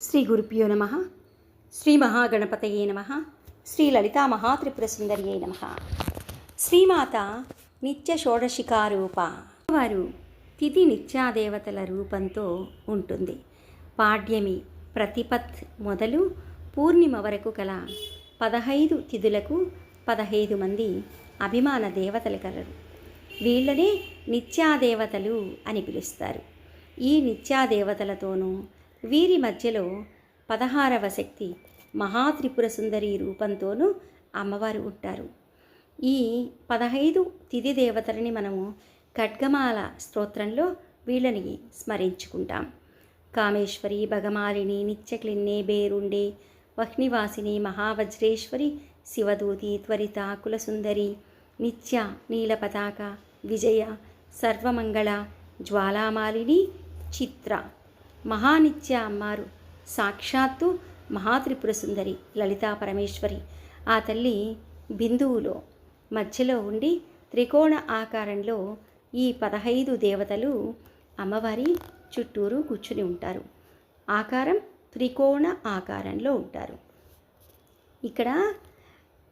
శ్రీ గురుభ్యో నమ. శ్రీ మహాగణపతయే నమ. శ్రీ లలితా మహాత్రిపురసుందర్యే నమ. శ్రీమాత నిత్య షోడశికారూప వారు తిథి నిత్యాదేవతల రూపంతో ఉంటుంది. పాడ్యమి ప్రతిపత్ మొదలు పూర్ణిమ వరకు కల పదహైదు తిథులకు పదహైదు మంది అభిమాన దేవతలు కలరు. వీళ్ళనే నిత్యాదేవతలు అని పిలుస్తారు. ఈ నిత్యాదేవతలతోనూ వీరి మధ్యలో పదహారవ శక్తి మహాత్రిపుర సుందరి రూపంతోనూ అమ్మవారు ఉంటారు. ఈ పదహైదు తిథి దేవతలని మనము ఖడ్గమాల స్తోత్రంలో వీళ్ళని స్మరించుకుంటాం. కామేశ్వరి భగమాలిని నిత్యక్లిన్నే బేరుండే వహ్నివాసిని మహావజ్రేశ్వరి శివదూతి త్వరిత కులసుందరి నిత్య నీలపతాక విజయ సర్వమంగళ జ్వాలామాలిని చిత్ర మహానిత్య అమ్మారు. సాక్షాత్తు మహాత్రిపుర సుందరి లలితా పరమేశ్వరి. ఆ తల్లి బిందువులో మధ్యలో ఉండి త్రికోణ ఆకారంలో ఈ పదహైదు దేవతలు అమ్మవారి చుట్టూరు కూర్చుని ఉంటారు. ఆకారం త్రికోణ ఆకారంలో ఉంటారు. ఇక్కడ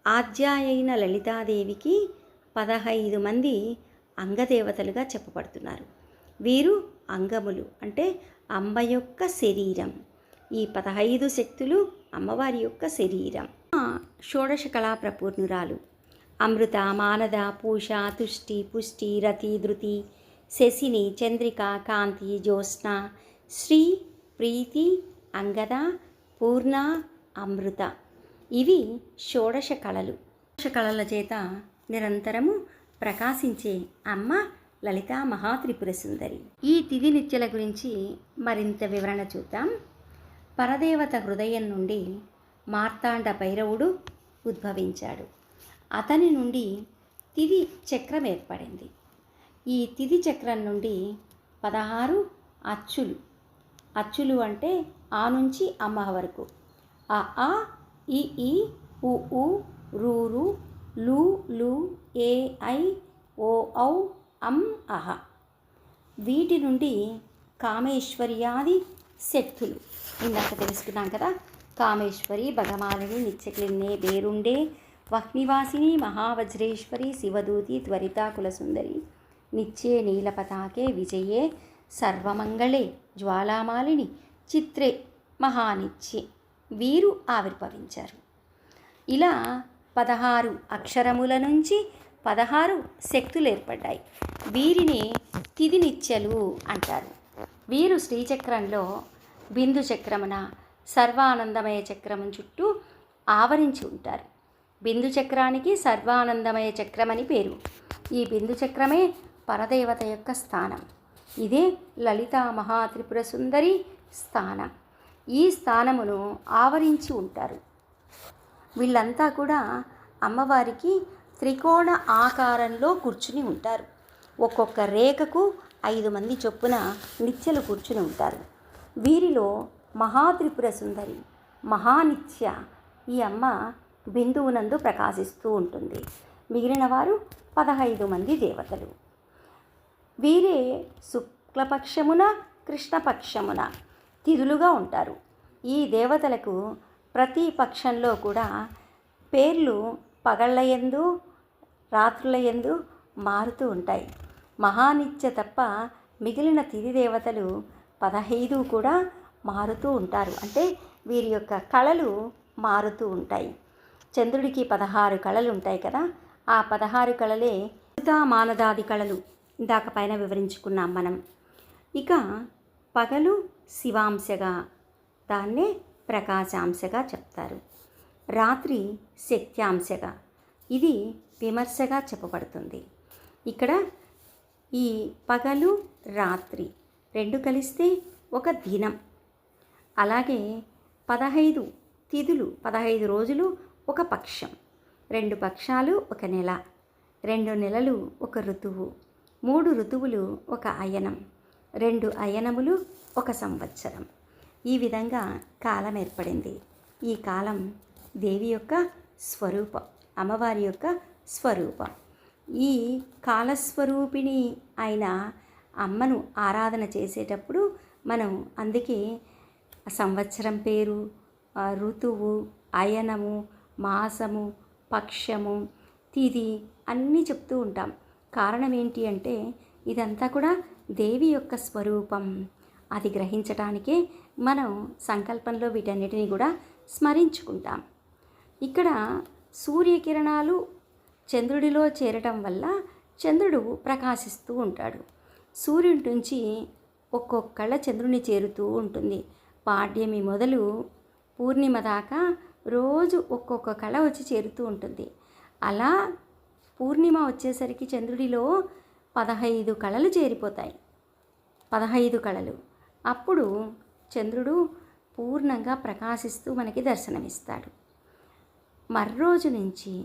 ఆద్యాయైన లలితాదేవికి పదహైదు మంది అంగదేవతలుగా చెప్పబడుతున్నారు. వీరు అంగములు అంటే అమ్మ యొక్క శరీరం. ఈ పదహైదు శక్తులు అమ్మవారి యొక్క శరీరం. షోడశ కళా ప్రపూర్ణురాలు. అమృత మానద పూష తుష్టి పుష్టి రతి ధృతి శశిని చంద్రిక కాంతి జ్యోత్స్న శ్రీ ప్రీతి అంగద పూర్ణ అమృత. ఇవి షోడశ కళలు షోడశ కళల చేత నిరంతరము ప్రకాశించే అమ్మ లలితా మహాత్రిపుర సుందరి. ఈ తిథి నిత్యల గురించి మరింత వివరణ చూద్దాం. పరదేవత హృదయం నుండి మార్తాండ భైరవుడు ఉద్భవించాడు. అతని నుండి తిథి చక్రం ఏర్పడింది. ఈ తిథి చక్రం నుండి పదహారు అచ్చులు. అచ్చులు అంటే ఆ నుంచి అమ్మ వరకు. ఆ ఆ ఈ ఈ ఉ ఊ రూరు లు లు ఏ ఐ ఓ ఔ అం అహ. వీటి నుండి కామేశ్వర్యాది శక్తులు. ఇందాక తెలుసుకున్నాం కదా కామేశ్వరి భగమాలిని నిత్యక్లిన్నే బేరుండే వహ్నివాసిని మహావజ్రేశ్వరి శివదూతి త్వరిత కులసుందరి. నిత్యే నీలపతాకే విజయే సర్వమంగళే జ్వాలామాలిని చిత్రే మహానిత్యే. వీరు ఆవిర్భవించారు. ఇలా పదహారు అక్షరముల నుంచి పదహారు శక్తులు ఏర్పడ్డాయి. వీరిని తిది నిత్యలు అంటారు. వీరు శ్రీచక్రంలో బిందు చక్రమున సర్వానందమయ చక్రము చుట్టూ ఆవరించి ఉంటారు. బిందు చక్రానికి సర్వానందమయ చక్రమని పేరు. ఈ బిందు చక్రమే పరదేవత యొక్క స్థానం. ఇదే లలితా మహాత్రిపుర సుందరి స్థానం. ఈ స్థానమును ఆవరించి ఉంటారు. వీళ్ళంతా కూడా అమ్మవారికి త్రికోణ ఆకారంలో కూర్చుని ఉంటారు. ఒక్కొక్క రేఖకు ఐదు మంది చొప్పున నిత్యలు కూర్చుని ఉంటారు. వీరిలో మహాత్రిపుర సుందరి మహానిత్య ఈ అమ్మ బిందువునందు ప్రకాశిస్తూ ఉంటుంది. మిగిలిన వారు పదహైదు మంది దేవతలు. వీరే శుక్లపక్షమున కృష్ణపక్షమున తిథులుగా ఉంటారు. ఈ దేవతలకు ప్రతి పక్షంలో కూడా పేర్లు పగళ్ళయందు రాత్రులయందు మారుతూ ఉంటాయి. మహానిత్య తప్ప మిగిలిన తిథి దేవతలు పదహైదు కూడా మారుతూ ఉంటారు. అంటే వీరి యొక్క కళలు మారుతూ ఉంటాయి. చంద్రుడికి పదహారు కళలు ఉంటాయి కదా ఆ పదహారు కళలే మానదాది కళలు. ఇందాక పైన వివరించుకున్నాం మనం. ఇక పగలు శివాంశగా దాన్నే ప్రకాశాంశగా చెప్తారు. రాత్రి శక్త్యాంశగా. ఇది విమర్శగా చెప్పబడుతుంది. ఇక్కడ ఈ పగలు రాత్రి రెండు కలిస్తే ఒక దినం. అలాగే పదహైదు తిథులు పదహైదు రోజులు ఒక పక్షం. రెండు పక్షాలు ఒక నెల. రెండు నెలలు ఒక ఋతువు. మూడు ఋతువులు ఒక అయనం. రెండు అయనములు ఒక సంవత్సరం. ఈ విధంగా కాలం ఏర్పడింది. ఈ కాలం దేవి యొక్క స్వరూపం అమ్మవారి యొక్క స్వరూపం. ఈ కాలస్వరూపిణి అయిన అమ్మను ఆరాధన చేసేటప్పుడు మనం అందుకే సంవత్సరం పేరు ఋతువు అయనము మాసము పక్షము తిది అన్నీ చెప్తూ ఉంటాం. కారణం ఏంటి అంటే ఇదంతా కూడా దేవి యొక్క స్వరూపం. అది గ్రహించటానికే మనం సంకల్పంలో వీటన్నిటిని కూడా స్మరించుకుంటాం. ఇక్కడ సూర్యకిరణాలు చంద్రుడిలో చేరటం వల్ల చంద్రుడు ప్రకాశిస్తూ ఉంటాడు. సూర్యుడి నుంచి ఒక్కొక్కళ్ళ చంద్రుని చేరుతూ ఉంటుంది. పాడ్యమి మొదలు పూర్ణిమ దాకా రోజు ఒక్కొక్క కళ వచ్చి చేరుతూ ఉంటుంది. అలా పూర్ణిమ వచ్చేసరికి చంద్రుడిలో పదహైదు కళలు చేరిపోతాయి. పదహైదు కళలు. అప్పుడు చంద్రుడు పూర్ణంగా ప్రకాశిస్తూ మనకి దర్శనమిస్తాడు. మర్రోజు నుంచి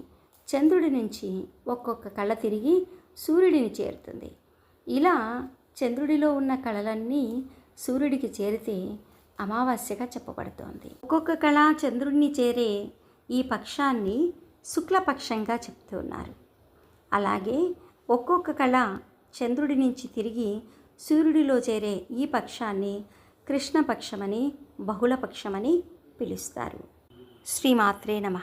చంద్రుడి నుంచి ఒక్కొక్క కళ తిరిగి సూర్యుడిని చేరుతుంది. ఇలా చంద్రుడిలో ఉన్న కళలన్నీ సూర్యుడికి చేరితే అమావాస్యగా చెప్పబడుతోంది. ఒక్కొక్క కళ చంద్రుడిని చేరే ఈ పక్షాన్ని శుక్లపక్షంగా చెప్తున్నారు. అలాగే ఒక్కొక్క కళ చంద్రుడి నుంచి తిరిగి సూర్యుడిలో చేరే ఈ పక్షాన్ని కృష్ణపక్షమని బహుళపక్షమని పిలుస్తారు. శ్రీమాత్రే నమ.